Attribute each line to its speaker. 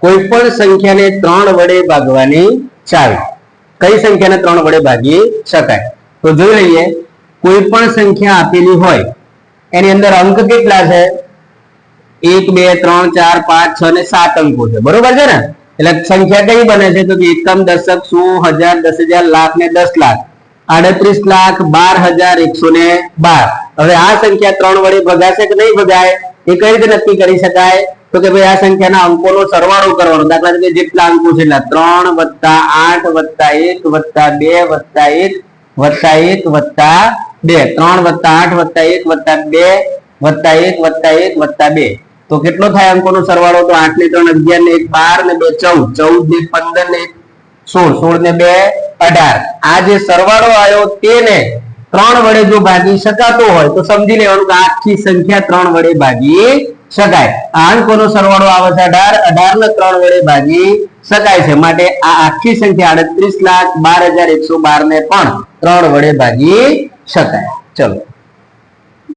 Speaker 1: કોઈ પણ સંખ્યાને ત્રણ વડે ભાગવાની ચાવી. કઈ સંખ્યાને ત્રણ વડે ભાગી શકાય? તો જોઈ લઈએ, કોઈ પણ સંખ્યા આપેલી હોય, એની અંદર અંક કેટલા છે? એક, બે, ત્રણ, ચાર, પાંચ, છ ને સાત અંકો છે. બરોબર છે ને? એટલે સંખ્યા કઈ બને છે? તો કે એકમ દશક સો હજાર, દસ હજાર, લાખ ને દસ લાખ. આડત્રીસ લાખ, બાર હજાર, એકસો ને બાર. હવે આ સંખ્યા ત્રણ વડે ભગાશે કે નહીં ભગાય? એ કઈ રીતે નક્કી કરી શકાય? તો કે ભાઈ આ સંખ્યાના અંકોનો સરવાળો કરવાનો. દાખલા તરીકે જેટલા અંકો છે એટલા ત્રણ વત્તા આઠ વત્તા એક વત્તા બે વત્તા એક વત્તા એક વત્તા બે. ત્રણ વત્તા આઠ વત્તા એક વત્તા બે વત્તા એક વત્તા એક વત્તા બે. તો કેટલો થાય અંકોનો સરવાળો? તો આઠ ને ત્રણ અગિયાર ને એક બાર ને બે ચૌદ. ચૌદ ને પંદર ને સોળ. સોળ ને બે અઢાર. આ જે સરવાળો આવ્યો તેને ત્રણ વડે જો ભાગી શકાતો હોય તો સમજી લેવાનું કે આખી સંખ્યા ત્રણ વડે ભાગી શકાય. આ અંકોનો સરવાળો આવે છે? અઢાર. અઢાર ને ત્રણ વડે ભાગી શકાય છે. માટે આ આખી સંખ્યા આડત્રીસ લાખ બાર હજાર એકસો બાર ને પણ ત્રણ વડે ભાગી શકાય. ચલો.